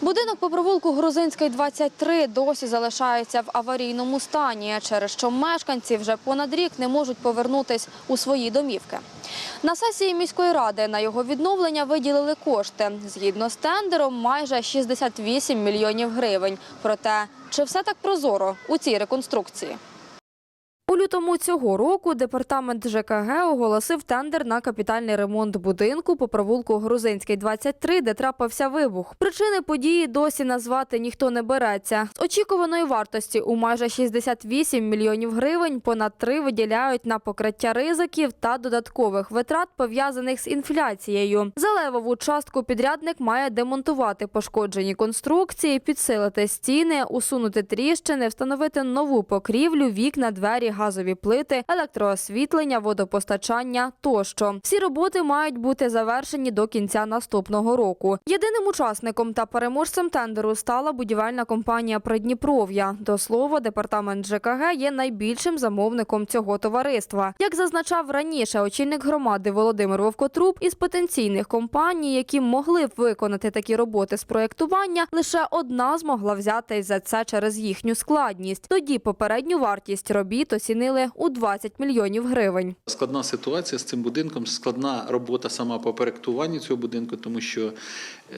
Будинок по провулку Грузинський 23 досі залишається в аварійному стані, через що мешканці вже понад рік не можуть повернутись у свої домівки. На сесії міської ради на його відновлення виділили кошти. Згідно з тендером, майже 68 мільйонів гривень. Проте, чи все так прозоро у цій реконструкції? У лютому цього року департамент ЖКГ оголосив тендер на капітальний ремонт будинку по провулку Грузинський 23, де трапився вибух. Причини події досі назвати ніхто не береться. З очікуваної вартості у майже 68 мільйонів гривень понад три виділяють на покриття ризиків та додаткових витрат пов'язаних з інфляцією. За левову частку підрядник має демонтувати пошкоджені конструкції, підсилити стіни, усунути тріщини, встановити нову покрівлю, вікна, двері, газові плити, електроосвітлення, водопостачання тощо. Всі роботи мають бути завершені до кінця наступного року. Єдиним учасником та переможцем тендеру стала будівельна компанія Придніпров'я. До слова, департамент ЖКГ є найбільшим замовником цього товариства. Як зазначав раніше очільник громади Володимир Вовкотруб, із потенційних компаній, які могли б виконати такі роботи з проєктування, лише одна змогла взятись за це через їхню складність. Тоді попередню вартість робіт оцінили у 20 мільйонів гривень. Складна ситуація з цим будинком, складна робота сама по проектуванню цього будинку, тому що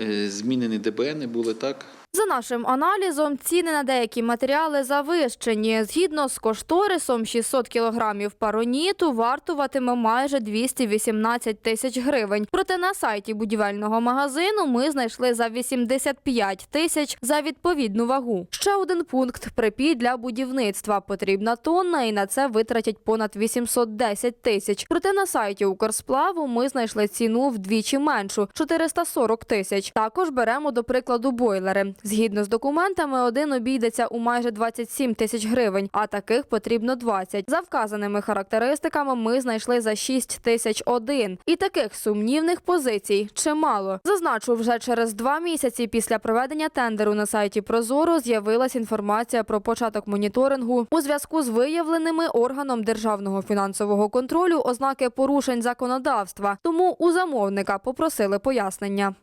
е, змінені ДБН були так. За нашим аналізом, ціни на деякі матеріали завищені. Згідно з кошторисом, 600 кілограмів пароніту вартуватиме майже 218 тисяч гривень. Проте на сайті будівельного магазину ми знайшли за 85 тисяч за відповідну вагу. Ще один пункт – припій для будівництва. Потрібна тонна і на це витратять понад 810 тисяч. Проте на сайті Укрсплаву ми знайшли ціну вдвічі меншу – 440 тисяч. Також беремо до прикладу бойлери. Згідно з документами, один обійдеться у майже 27 тисяч гривень, а таких потрібно 20. За вказаними характеристиками ми знайшли за 6 тисяч один. І таких сумнівних позицій чимало. Зазначу, вже через два місяці після проведення тендеру на сайті Прозоро з'явилась інформація про початок моніторингу у зв'язку з виявленими органом державного фінансового контролю ознаки порушень законодавства. Тому у замовника попросили пояснення.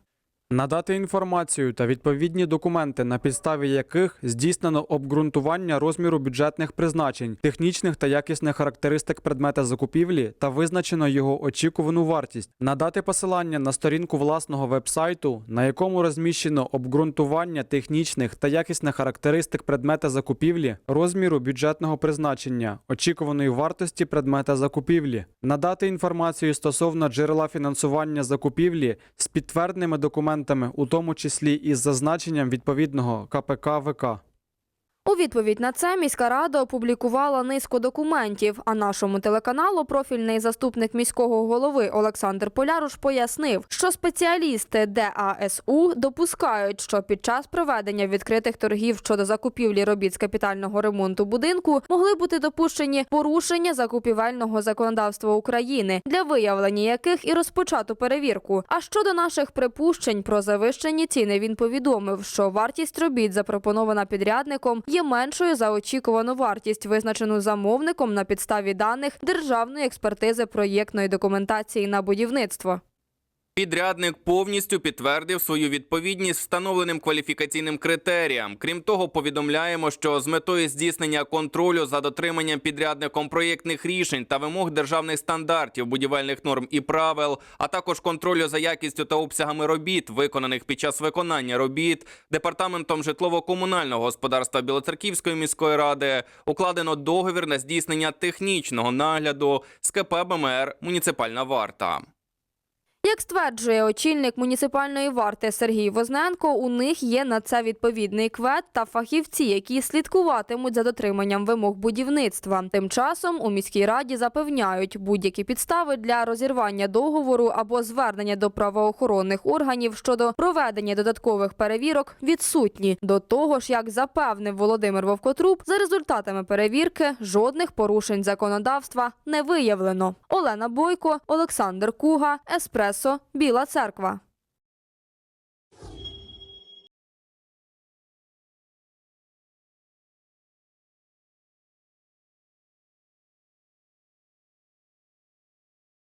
Надати інформацію та відповідні документи, на підставі яких здійснено обґрунтування розміру бюджетних призначень, технічних та якісних характеристик предмета закупівлі та визначено його очікувану вартість. Надати посилання на сторінку власного вебсайту, на якому розміщено обґрунтування технічних та якісних характеристик предмета закупівлі, розміру бюджетного призначення, очікуваної вартості предмета закупівлі. Надати інформацію стосовно джерела фінансування закупівлі з підтвердними документами, у тому числі із зазначенням відповідного КПК ВК. У відповідь на це міська рада опублікувала низку документів. А нашому телеканалу профільний заступник міського голови Олександр Поляруш пояснив, що спеціалісти ДАСУ допускають, що під час проведення відкритих торгів щодо закупівлі робіт з капітального ремонту будинку могли бути допущені порушення закупівельного законодавства України, для виявлення яких і розпочато перевірку. А щодо наших припущень про завищені ціни, він повідомив, що вартість робіт запропонована підрядником є меншою за очікувану вартість, визначену замовником на підставі даних державної експертизи проєктної документації на будівництво. Підрядник повністю підтвердив свою відповідність встановленим кваліфікаційним критеріям. Крім того, повідомляємо, що з метою здійснення контролю за дотриманням підрядником проєктних рішень та вимог державних стандартів, будівельних норм і правил, а також контролю за якістю та обсягами робіт, виконаних під час виконання робіт, департаментом житлово-комунального господарства Білоцерківської міської ради укладено договір на здійснення технічного нагляду з КП БМР Муніципальна варта. Як стверджує очільник муніципальної варти Сергій Возненко, у них є на це відповідний квет та фахівці, які слідкуватимуть за дотриманням вимог будівництва. Тим часом у міській раді запевняють, будь-які підстави для розірвання договору або звернення до правоохоронних органів щодо проведення додаткових перевірок відсутні. До того ж, як запевнив Володимир Вовкотруб, за результатами перевірки жодних порушень законодавства не виявлено. Олена Бойко, Олександр Куга, Еспресо, Біла Церква.